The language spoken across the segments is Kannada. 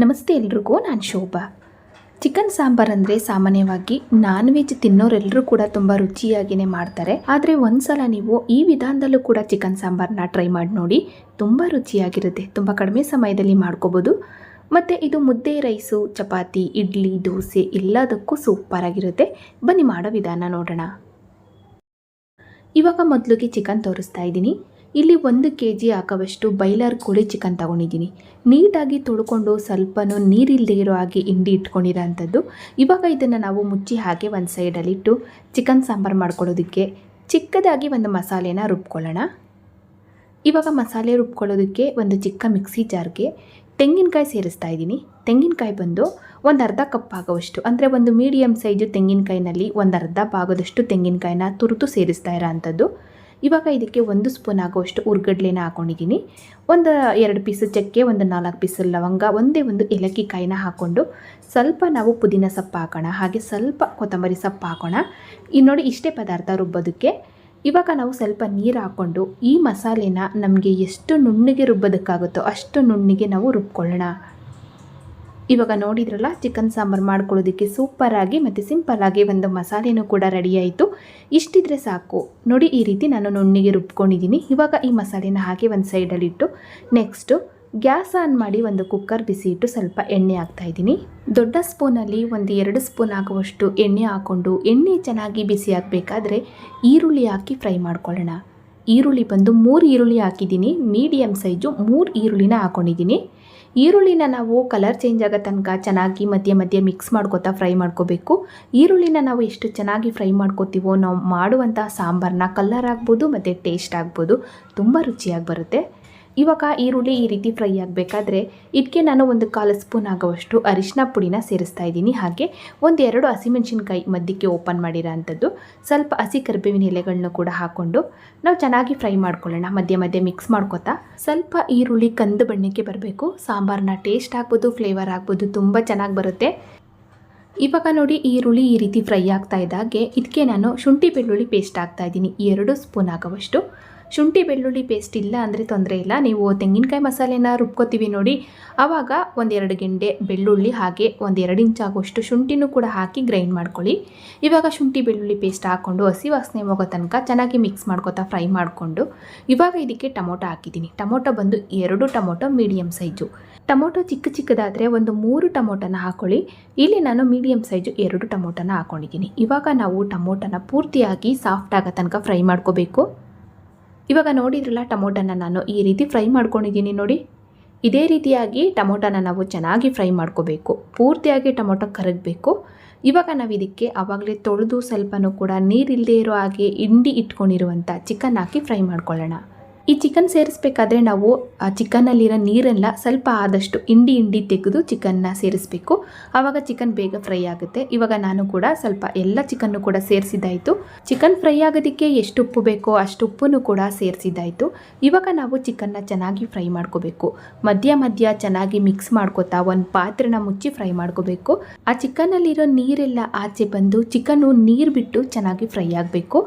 ನಮಸ್ತೆ ಎಲ್ರಿಗೂ, ನಾನು ಶೋಭಾ. ಚಿಕನ್ ಸಾಂಬಾರ್ ಅಂದರೆ ಸಾಮಾನ್ಯವಾಗಿ ನಾನ್ ವೆಜ್ ತಿನ್ನೋರೆಲ್ಲರೂ ಕೂಡ ತುಂಬ ರುಚಿಯಾಗಿಯೇ ಮಾಡ್ತಾರೆ. ಆದರೆ ಒಂದ್ಸಲ ನೀವು ಈ ವಿಧಾನದಲ್ಲೂ ಕೂಡ ಚಿಕನ್ ಸಾಂಬಾರನ್ನ ಟ್ರೈ ಮಾಡಿ ನೋಡಿ, ತುಂಬ ರುಚಿಯಾಗಿರುತ್ತೆ. ತುಂಬ ಕಡಿಮೆ ಸಮಯದಲ್ಲಿ ಮಾಡ್ಕೋಬೋದು. ಮತ್ತು ಇದು ಮುದ್ದೆ, ರೈಸು, ಚಪಾತಿ, ಇಡ್ಲಿ, ದೋಸೆ ಎಲ್ಲದಕ್ಕೂ ಸೂಪರಾಗಿರುತ್ತೆ ಬನ್ನಿ ಮಾಡೋ ವಿಧಾನ ನೋಡೋಣ. ಇವಾಗ ಮೊದಲಿಗೆ ಚಿಕನ್ ತೋರಿಸ್ತಾ ಇದ್ದೀನಿ. ಇಲ್ಲಿ ಒಂದು ಕೆ ಜಿ ಹಾಕೋವಷ್ಟು ಬೈಲರ್ ಕೋಳಿ ಚಿಕನ್ ತಗೊಂಡಿದ್ದೀನಿ. ನೀಟಾಗಿ ತೊಳ್ಕೊಂಡು ಸ್ವಲ್ಪನೂ ನೀರಿಲ್ಲದೆ ಇರೋ ಹಾಗೆ ಹಿಂಡಿ ಇಟ್ಕೊಂಡಿರೋ ಅಂಥದ್ದು ಇವಾಗ ಇದನ್ನು ನಾವು ಮುಚ್ಚಿ ಹಾಗೆ ಒಂದು ಸೈಡಲ್ಲಿಟ್ಟು ಚಿಕನ್ ಸಾಂಬಾರು ಮಾಡ್ಕೊಳ್ಳೋದಕ್ಕೆ ಚಿಕ್ಕದಾಗಿ ಒಂದು ಮಸಾಲೆನ ರುಬ್ಕೊಳ್ಳೋಣ. ಇವಾಗ ಮಸಾಲೆ ರುಬ್ಕೊಳ್ಳೋದಕ್ಕೆ ಒಂದು ಚಿಕ್ಕ ಮಿಕ್ಸಿ ಜಾರ್ಗೆ ತೆಂಗಿನಕಾಯಿ ಸೇರಿಸ್ತಾ ಇದ್ದೀನಿ. ತೆಂಗಿನಕಾಯಿ ಬಂದು ಒಂದು ಅರ್ಧ ಕಪ್ ಆಗೋವಷ್ಟು, ಅಂದರೆ ಒಂದು ಮೀಡಿಯಮ್ ಸೈಜು ತೆಂಗಿನಕಾಯಿನಲ್ಲಿ ಒಂದು ಅರ್ಧ ಭಾಗದಷ್ಟು ತೆಂಗಿನಕಾಯಿನ ತುರಿದು ಸೇರಿಸ್ತಾ ಇರೋ ಅಂಥದ್ದು ಇವಾಗ ಇದಕ್ಕೆ ಒಂದು ಸ್ಪೂನ್ ಆಗೋಷ್ಟು ಉರ್ಗಡ್ಲೆನ ಹಾಕೊಂಡಿದ್ದೀನಿ. ಒಂದು ಎರಡು ಪೀಸು ಚಕ್ಕೆ, ಒಂದು ನಾಲ್ಕು ಪೀಸು ಲವಂಗ, ಒಂದೇ ಒಂದು ಏಲಕ್ಕಿ ಕಾಯಿನ ಹಾಕ್ಕೊಂಡು ಸ್ವಲ್ಪ ನಾವು ಪುದೀನ ಸೊಪ್ಪು ಹಾಕೋಣ. ಹಾಗೆ ಸ್ವಲ್ಪ ಕೊತ್ತಂಬರಿ ಸೊಪ್ಪು ಹಾಕೋಣ. ಇನ್ನು ನೋಡಿ ಇಷ್ಟೇ ಪದಾರ್ಥ ರುಬ್ಬೋದಕ್ಕೆ. ಇವಾಗ ನಾವು ಸ್ವಲ್ಪ ನೀರು ಹಾಕ್ಕೊಂಡು ಈ ಮಸಾಲೆನ ನಮಗೆ ಎಷ್ಟು ನುಣ್ಣಗೆ ರುಬ್ಬೋದಕ್ಕಾಗುತ್ತೋ ಅಷ್ಟು ನುಣ್ಣಗೆ ನಾವು ರುಬ್ಕೊಳ್ಳೋಣ. ಇವಾಗ ನೋಡಿದ್ರಲ್ಲ ಚಿಕನ್ ಸಾಂಬಾರು ಮಾಡ್ಕೊಳ್ಳೋದಕ್ಕೆ ಸೂಪರಾಗಿ ಮತ್ತು ಸಿಂಪಲ್ಲಾಗಿ ಒಂದು ಮಸಾಲೆನೂ ಕೂಡ ರೆಡಿ ಆಯಿತು. ಇಷ್ಟಿದ್ರೆ ಸಾಕು. ನೋಡಿ, ಈ ರೀತಿ ನಾನು ನುಣ್ಣಿಗೆ ರುಬ್ಕೊಂಡಿದ್ದೀನಿ. ಇವಾಗ ಈ ಮಸಾಲೆನ ಹಾಕಿ ಒಂದು ಸೈಡಲ್ಲಿಟ್ಟು ನೆಕ್ಸ್ಟು ಗ್ಯಾಸ್ ಆನ್ ಮಾಡಿ ಒಂದು ಕುಕ್ಕರ್ ಬಿಸಿ ಇಟ್ಟು ಸ್ವಲ್ಪ ಎಣ್ಣೆ ಹಾಕ್ತಾ ಇದ್ದೀನಿ. ದೊಡ್ಡ ಸ್ಪೂನಲ್ಲಿ ಒಂದು ಎರಡು ಸ್ಪೂನ್ ಆಗುವಷ್ಟು ಎಣ್ಣೆ ಹಾಕ್ಕೊಂಡು, ಎಣ್ಣೆ ಚೆನ್ನಾಗಿ ಬಿಸಿ ಹಾಕಬೇಕಾದ್ರೆ ಈರುಳ್ಳಿ ಹಾಕಿ ಫ್ರೈ ಮಾಡ್ಕೊಳ್ಳೋಣ. ಈರುಳ್ಳಿ ಬಂದು ಮೂರು ಈರುಳ್ಳಿ ಹಾಕಿದ್ದೀನಿ. ಮೀಡಿಯಮ್ ಸೈಜು ಮೂರು ಈರುಳ್ಳಿನ ಹಾಕ್ಕೊಂಡಿದ್ದೀನಿ ಈರುಳ್ಳಿನ ನಾವು ಕಲರ್ ಚೇಂಜ್ ಆಗೋ ತನಕ ಚೆನ್ನಾಗಿ ಮಧ್ಯೆ ಮಧ್ಯೆ ಮಿಕ್ಸ್ ಮಾಡ್ಕೋತಾ ಫ್ರೈ ಮಾಡ್ಕೋಬೇಕು. ಈರುಳ್ಳಿನ ನಾವು ಎಷ್ಟು ಚೆನ್ನಾಗಿ ಫ್ರೈ ಮಾಡ್ಕೋತೀವೋ ನಾವು ಮಾಡುವಂಥ ಸಾಂಬಾರನ್ನ ಕಲರ್ ಆಗ್ಬೋದು ಮತ್ತು ಟೇಸ್ಟ್ ಆಗ್ಬೋದು. ತುಂಬ ರುಚಿಯಾಗಿ ಬರುತ್ತೆ. ಇವಾಗ ಈರುಳ್ಳಿ ಈ ರೀತಿ ಫ್ರೈ ಆಗಬೇಕಾದ್ರೆ ಇದಕ್ಕೆ ನಾನು ಒಂದು ಕಾಲು ಸ್ಪೂನ್ ಆಗುವಷ್ಟು ಅರಿಶಿನ ಪುಡಿನ ಸೇರಿಸ್ತಾ ಇದ್ದೀನಿ. ಹಾಗೆ ಒಂದೆರಡು ಹಸಿಮೆಣಸಿನ್ಕಾಯಿ ಮಧ್ಯಕ್ಕೆ ಓಪನ್ ಮಾಡಿರೋ ಅಂಥದ್ದು ಸ್ವಲ್ಪ ಹಸಿ ಕರಿಬೇವಿನ ಎಲೆಗಳನ್ನ ಕೂಡ ಹಾಕ್ಕೊಂಡು ನಾವು ಚೆನ್ನಾಗಿ ಫ್ರೈ ಮಾಡ್ಕೊಳ್ಳೋಣ. ಮಧ್ಯೆ ಮಧ್ಯೆ ಮಿಕ್ಸ್ ಮಾಡ್ಕೊತಾ. ಸ್ವಲ್ಪ ಈರುಳ್ಳಿ ಕಂದು ಬಣ್ಣಕ್ಕೆ ಬರಬೇಕು. ಸಾಂಬಾರನ್ನ ಟೇಸ್ಟ್ ಆಗ್ಬೋದು, ಫ್ಲೇವರ್ ಆಗ್ಬೋದು, ತುಂಬ ಚೆನ್ನಾಗಿ ಬರುತ್ತೆ. ಇವಾಗ ನೋಡಿ ಈರುಳ್ಳಿ ಈ ರೀತಿ ಫ್ರೈ ಆಗ್ತಾ ಇದ್ದಾಗೆ. ಇದಕ್ಕೆ ನಾನು ಶುಂಠಿ ಬೆಳ್ಳುಳ್ಳಿ ಪೇಸ್ಟ್ ಹಾಕ್ತಾ ಇದ್ದೀನಿ. ಎರಡು ಸ್ಪೂನ್ ಆಗುವಷ್ಟು. ಶುಂಠಿ ಬೆಳ್ಳುಳ್ಳಿ ಪೇಸ್ಟ್ ಇಲ್ಲ ಅಂದರೆ ತೊಂದರೆ ಇಲ್ಲ. ನೀವು ತೆಂಗಿನಕಾಯಿ ಮಸಾಲೆನ ರುಬ್ಕೋತೀವಿ ನೋಡಿ. ಆವಾಗ ಒಂದೆರಡು ಗೆಂಡೆ ಬೆಳ್ಳುಳ್ಳಿ ಹಾಗೆ ಒಂದೆರಡು ಎರಡು ಇಂಚ್ ಆಗುವಷ್ಟು ಶುಂಠಿನೂ ಕೂಡ ಹಾಕಿ ಗ್ರೈಂಡ್ ಮಾಡ್ಕೊಳ್ಳಿ. ಇವಾಗ ಶುಂಠಿ ಬೆಳ್ಳುಳ್ಳಿ ಪೇಸ್ಟ್ ಹಾಕ್ಕೊಂಡು ಹಸಿ ವಾಸನೆ ಹೋಗೋ ತನಕ ಚೆನ್ನಾಗಿ ಮಿಕ್ಸ್ ಮಾಡ್ಕೊತಾ ಫ್ರೈ ಮಾಡಿಕೊಂಡು. ಇವಾಗ ಇದಕ್ಕೆ ಟೊಮೊಟೊ ಹಾಕಿದ್ದೀನಿ. ಟೊಮೊಟೊ ಬಂದು ಎರಡು ಟೊಮೊಟೊ ಮೀಡಿಯಮ್ ಸೈಜು ಟೊಮೊಟೊ ಚಿಕ್ಕ ಚಿಕ್ಕದಾದರೆ ಒಂದು ಮೂರು ಟೊಮೊಟೊನ ಹಾಕ್ಕೊಳ್ಳಿ ಇಲ್ಲಿ ನಾನು ಮೀಡಿಯಮ್ ಸೈಜು ಎರಡು ಟೊಮೊಟೊನ ಹಾಕ್ಕೊಂಡಿದ್ದೀನಿ ಇವಾಗ ನಾವು ಟೊಮೊಟೊನ ಪೂರ್ತಿಯಾಗಿ ಸಾಫ್ಟ್ ಆಗೋ ತನಕ ಫ್ರೈ ಮಾಡ್ಕೋಬೇಕು. ಇವಾಗ ನೋಡಿದ್ರಲ್ಲ ಟೊಮೊಟೊನ ನಾನು ಈ ರೀತಿ ಫ್ರೈ ಮಾಡ್ಕೊಂಡಿದ್ದೀನಿ ನೋಡಿ. ಇದೇ ರೀತಿಯಾಗಿ ಟೊಮೊಟೊನ ನಾವು ಚೆನ್ನಾಗಿ ಫ್ರೈ ಮಾಡ್ಕೋಬೇಕು. ಪೂರ್ತಿಯಾಗಿ ಟೊಮೊಟೊ ಕರಗಬೇಕು. ಇವಾಗ ನಾವು ಇದಕ್ಕೆ ಆವಾಗಲೇ ತೊಳೆದು ಸ್ವಲ್ಪನೂ ಕೂಡ ನೀರಿಲ್ಲದೆ ಇರೋ ಹಾಗೆ ಹಿಂಡಿ ಇಟ್ಕೊಂಡಿರುವಂಥ ಚಿಕನ್ ಹಾಕಿ ಫ್ರೈ ಮಾಡ್ಕೊಳ್ಳೋಣ. ಈ ಚಿಕನ್ ಸೇರಿಸ್ಬೇಕಾದ್ರೆ ನಾವು ಚಿಕನ್ನಲ್ಲಿರೋ ನೀರೆಲ್ಲ ಸ್ವಲ್ಪ ಆದಷ್ಟು ಹಿಂಡಿ ಹಿಂಡಿ ತೆಗೆದು ಚಿಕನ್ನ ಸೇರಿಸಬೇಕು. ಆವಾಗ ಚಿಕನ್ ಬೇಗ ಫ್ರೈ ಆಗುತ್ತೆ. ಇವಾಗ ನಾನು ಕೂಡ ಸ್ವಲ್ಪ ಎಲ್ಲ ಚಿಕನ್ನು ಕೂಡ ಸೇರಿಸಿದ್ದಾಯಿತು. ಚಿಕನ್ ಫ್ರೈ ಆಗೋದಕ್ಕೆ ಎಷ್ಟು ಉಪ್ಪು ಬೇಕೋ ಅಷ್ಟು ಉಪ್ಪನ್ನು ಕೂಡ ಸೇರಿಸಿದ್ದಾಯಿತು. ಇವಾಗ ನಾವು ಚಿಕನ್ನ ಚೆನ್ನಾಗಿ ಫ್ರೈ ಮಾಡ್ಕೋಬೇಕು. ಮಧ್ಯ ಮಧ್ಯ ಚೆನ್ನಾಗಿ ಮಿಕ್ಸ್ ಮಾಡ್ಕೋತಾ ಒಂದು ಪಾತ್ರೆನ ಮುಚ್ಚಿ ಫ್ರೈ ಮಾಡ್ಕೋಬೇಕು. ಆ ಚಿಕನ್ನಲ್ಲಿರೋ ನೀರೆಲ್ಲ ಆಚೆ ಬಂದು ಚಿಕನ್ನು ನೀರು ಬಿಟ್ಟು ಚೆನ್ನಾಗಿ ಫ್ರೈ ಆಗಬೇಕು.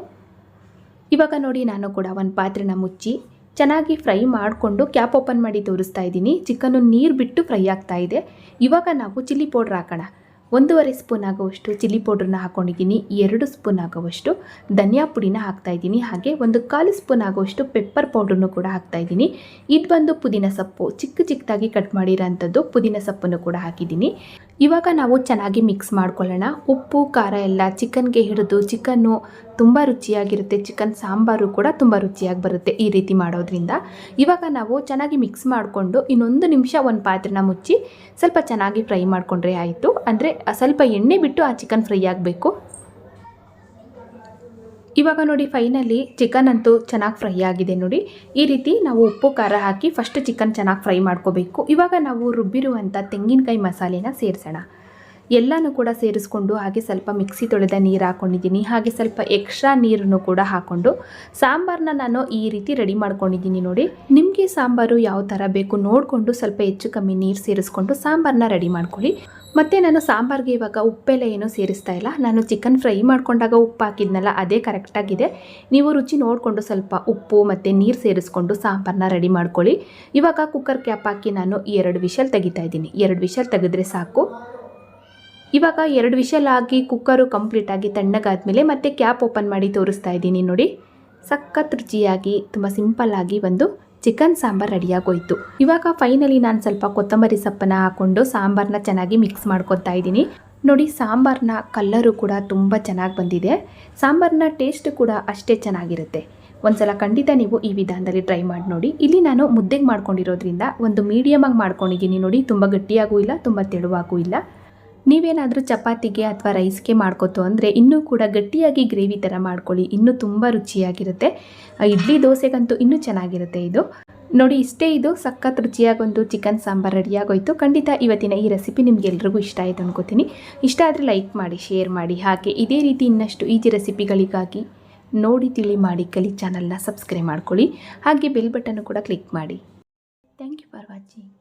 ಇವಾಗ ನೋಡಿ ನಾನು ಕೂಡ ಒಂದು ಪಾತ್ರೆನ ಮುಚ್ಚಿ ಚೆನ್ನಾಗಿ ಫ್ರೈ ಮಾಡಿಕೊಂಡು ಕ್ಯಾಪ್ ಓಪನ್ ಮಾಡಿ ತೋರಿಸ್ತಾ ಇದ್ದೀನಿ. ಚಿಕನ್ನು ನೀರು ಬಿಟ್ಟು ಫ್ರೈ ಆಗ್ತಾ ಇದೆ. ಇವಾಗ ನಾವು ಚಿಲ್ಲಿ ಪೌಡ್ರ್ ಹಾಕೋಣ. ಒಂದೂವರೆ ಸ್ಪೂನ್ ಆಗುವಷ್ಟು ಚಿಲ್ಲಿ ಪೌಡ್ರನ್ನ ಹಾಕ್ಕೊಂಡಿದ್ದೀನಿ ಎರಡು ಸ್ಪೂನ್ ಆಗುವಷ್ಟು ಧನಿಯಾ ಪುಡಿನ ಹಾಕ್ತಾ ಇದ್ದೀನಿ. ಹಾಗೆ ಒಂದು ಕಾಲು ಸ್ಪೂನ್ ಆಗುವಷ್ಟು ಪೆಪ್ಪರ್ ಪೌಡ್ರನ್ನು ಕೂಡ ಹಾಕ್ತಾ ಇದ್ದೀನಿ. ಇದು ಬಂದು ಪುದೀನ ಸೊಪ್ಪು ಚಿಕ್ಕ ಚಿಕ್ಕದಾಗಿ ಕಟ್ ಮಾಡಿರೋಂಥದ್ದು ಪುದೀನ ಸೊಪ್ಪನ್ನು ಕೂಡ ಹಾಕಿದ್ದೀನಿ. ಇವಾಗ ನಾವು ಚೆನ್ನಾಗಿ ಮಿಕ್ಸ್ ಮಾಡ್ಕೊಳ್ಳೋಣ. ಉಪ್ಪು, ಖಾರ ಎಲ್ಲ ಚಿಕನ್ಗೆ ಹಿಡಿದು ಚಿಕನ್ನು ತುಂಬ ರುಚಿಯಾಗಿರುತ್ತೆ. ಚಿಕನ್ ಸಾಂಬಾರು ಕೂಡ ತುಂಬ ರುಚಿಯಾಗಿ ಬರುತ್ತೆ ಈ ರೀತಿ ಮಾಡೋದ್ರಿಂದ. ಇವಾಗ ನಾವು ಚೆನ್ನಾಗಿ ಮಿಕ್ಸ್ ಮಾಡಿಕೊಂಡು ಇನ್ನೊಂದು ನಿಮಿಷ ಒಂದು ಪಾತ್ರೆನ ಮುಚ್ಚಿ ಸ್ವಲ್ಪ ಚೆನ್ನಾಗಿ ಫ್ರೈ ಮಾಡಿಕೊಂಡ್ರೆ ಆಯಿತು. ಅಂದರೆ ಸ್ವಲ್ಪ ಎಣ್ಣೆ ಬಿಟ್ಟು ಆ ಚಿಕನ್ ಫ್ರೈ ಆಗಬೇಕು. ಇವಾಗ ನೋಡಿ ಫೈನಲಿ ಚಿಕನ್ ಅಂತೂ ಚೆನ್ನಾಗಿ ಫ್ರೈ ಆಗಿದೆ ನೋಡಿ. ಈ ರೀತಿ ನಾವು ಉಪ್ಪು, ಖಾರ ಹಾಕಿ ಫಸ್ಟ್ ಚಿಕನ್ ಚೆನ್ನಾಗಿ ಫ್ರೈ ಮಾಡ್ಕೋಬೇಕು. ಇವಾಗ ನಾವು ರುಬ್ಬಿರುವಂಥ ತೆಂಗಿನಕಾಯಿ ಮಸಾಲೆನ ಸೇರಿಸೋಣ. ಎಲ್ಲನೂ ಕೂಡ ಸೇರಿಸ್ಕೊಂಡು ಹಾಗೆ ಸ್ವಲ್ಪ ಮಿಕ್ಸಿ ತೊಳೆದ ನೀರು ಹಾಕ್ಕೊಂಡಿದ್ದೀನಿ ಹಾಗೆ ಸ್ವಲ್ಪ ಎಕ್ಸ್ಟ್ರಾ ನೀರನ್ನು ಕೂಡ ಹಾಕ್ಕೊಂಡು ಸಾಂಬಾರನ್ನ ನಾನು ಈ ರೀತಿ ರೆಡಿ ಮಾಡ್ಕೊಂಡಿದ್ದೀನಿ ನೋಡಿ. ನಿಮಗೆ ಸಾಂಬಾರು ಯಾವ ಥರ ಬೇಕು ನೋಡಿಕೊಂಡು ಸ್ವಲ್ಪ ಹೆಚ್ಚು ಕಮ್ಮಿ ನೀರು ಸೇರಿಸ್ಕೊಂಡು ಸಾಂಬಾರನ್ನ ರೆಡಿ ಮಾಡ್ಕೊಳ್ಳಿ. ಮತ್ತು ನಾನು ಸಾಂಬಾರಿಗೆ ಇವಾಗ ಉಪ್ಪೆಲ್ಲ ಏನೂ ಸೇರಿಸ್ತಾ ಇಲ್ಲ. ನಾನು ಚಿಕನ್ ಫ್ರೈ ಮಾಡ್ಕೊಂಡಾಗ ಉಪ್ಪು ಹಾಕಿದ್ನಲ್ಲ, ಅದೇ ಕರೆಕ್ಟಾಗಿದೆ ನೀವು ರುಚಿ ನೋಡಿಕೊಂಡು ಸ್ವಲ್ಪ ಉಪ್ಪು ಮತ್ತು ನೀರು ಸೇರಿಸ್ಕೊಂಡು ಸಾಂಬಾರನ್ನ ರೆಡಿ ಮಾಡ್ಕೊಳ್ಳಿ. ಇವಾಗ ಕುಕ್ಕರ್ ಕ್ಯಾಪ್ ಹಾಕಿ ನಾನು ಎರಡು ವಿಷಲ್ ತೆಗಿತಾ ಇದ್ದೀನಿ. ಎರಡು ವಿಷಲ್ ತೆಗೆದ್ರೆ ಸಾಕು. ಇವಾಗ ಎರಡು ವಿಷಲ್ ಆಗಿ ಕುಕ್ಕರು ಕಂಪ್ಲೀಟಾಗಿ ತಣ್ಣಗಾದ್ಮೇಲೆ ಮತ್ತೆ ಕ್ಯಾಪ್ ಓಪನ್ ಮಾಡಿ ತೋರಿಸ್ತಾ ಇದ್ದೀನಿ ನೋಡಿ. ಸಖತ್ ರುಚಿಯಾಗಿ, ತುಂಬ ಸಿಂಪಲ್ಲಾಗಿ ಒಂದು ಚಿಕನ್ ಸಾಂಬಾರ್ ರೆಡಿಯಾಗೋಯ್ತು. ಇವಾಗ ಫೈನಲಿ ನಾನು ಸ್ವಲ್ಪ ಕೊತ್ತಂಬರಿ ಸೊಪ್ಪನ್ನ ಹಾಕ್ಕೊಂಡು ಸಾಂಬಾರನ್ನ ಚೆನ್ನಾಗಿ ಮಿಕ್ಸ್ ಮಾಡ್ಕೊತಾ ಇದ್ದೀನಿ. ನೋಡಿ ಸಾಂಬಾರನ್ನ ಕಲ್ಲರು ಕೂಡ ತುಂಬ ಚೆನ್ನಾಗಿ ಬಂದಿದೆ. ಸಾಂಬಾರನ್ನ ಟೇಸ್ಟ್ ಕೂಡ ಅಷ್ಟೇ ಚೆನ್ನಾಗಿರುತ್ತೆ. ಒಂದ್ಸಲ ಖಂಡಿತ ನೀವು ಈ ವಿಧಾನದಲ್ಲಿ ಟ್ರೈ ಮಾಡಿ ನೋಡಿ. ಇಲ್ಲಿ ನಾನು ಮುದ್ದೆಗೆ ಮಾಡ್ಕೊಂಡಿರೋದ್ರಿಂದ ಒಂದು ಮೀಡಿಯಮಾಗಿ ಮಾಡ್ಕೊಂಡಿದ್ದೀನಿ ನೋಡಿ. ತುಂಬ ಗಟ್ಟಿಯಾಗೂ ಇಲ್ಲ, ತುಂಬ ತೆಳುವಾಗೂ ಇಲ್ಲ. ನೀವೇನಾದರೂ ಚಪಾತಿಗೆ ಅಥವಾ ರೈಸ್ಗೆ ಮಾಡ್ಕೋತು ಅಂದರೆ ಇನ್ನೂ ಕೂಡ ಗಟ್ಟಿಯಾಗಿ ಗ್ರೇವಿ ಥರ ಮಾಡ್ಕೊಳ್ಳಿ. ಇನ್ನೂ ತುಂಬ ರುಚಿಯಾಗಿರುತ್ತೆ. ಇಡ್ಲಿ ದೋಸೆಗಂತೂ ಇನ್ನೂ ಚೆನ್ನಾಗಿರುತ್ತೆ ಇದು. ನೋಡಿ, ಇಷ್ಟೇ ಇದು. ಸಖತ್ ರುಚಿಯಾಗೊಂದು ಚಿಕನ್ ಸಾಂಬಾರ್ ರೆಡಿಯಾಗೋಯಿತು. ಖಂಡಿತ ಇವತ್ತಿನ ಈ ರೆಸಿಪಿ ನಿಮ್ಗೆಲ್ರಿಗೂ ಇಷ್ಟ ಆಯಿತು ಅನ್ಕೋತೀನಿ. ಇಷ್ಟ ಆದರೆ ಲೈಕ್ ಮಾಡಿ, ಶೇರ್ ಮಾಡಿ. ಹಾಗೆ ಇದೇ ರೀತಿ ಇನ್ನಷ್ಟು ಈಜಿ ರೆಸಿಪಿಗಳಿಗಾಗಿ ನೋಡಿ, ತಿಳಿ ಮಾಡಿ, ಕಲಿ ಚಾನಲ್ನ ಸಬ್ಸ್ಕ್ರೈಬ್ ಮಾಡ್ಕೊಳ್ಳಿ. ಹಾಗೆ ಬೆಲ್ ಬಟನ್ನು ಕೂಡ ಕ್ಲಿಕ್ ಮಾಡಿ. Thank you for watching.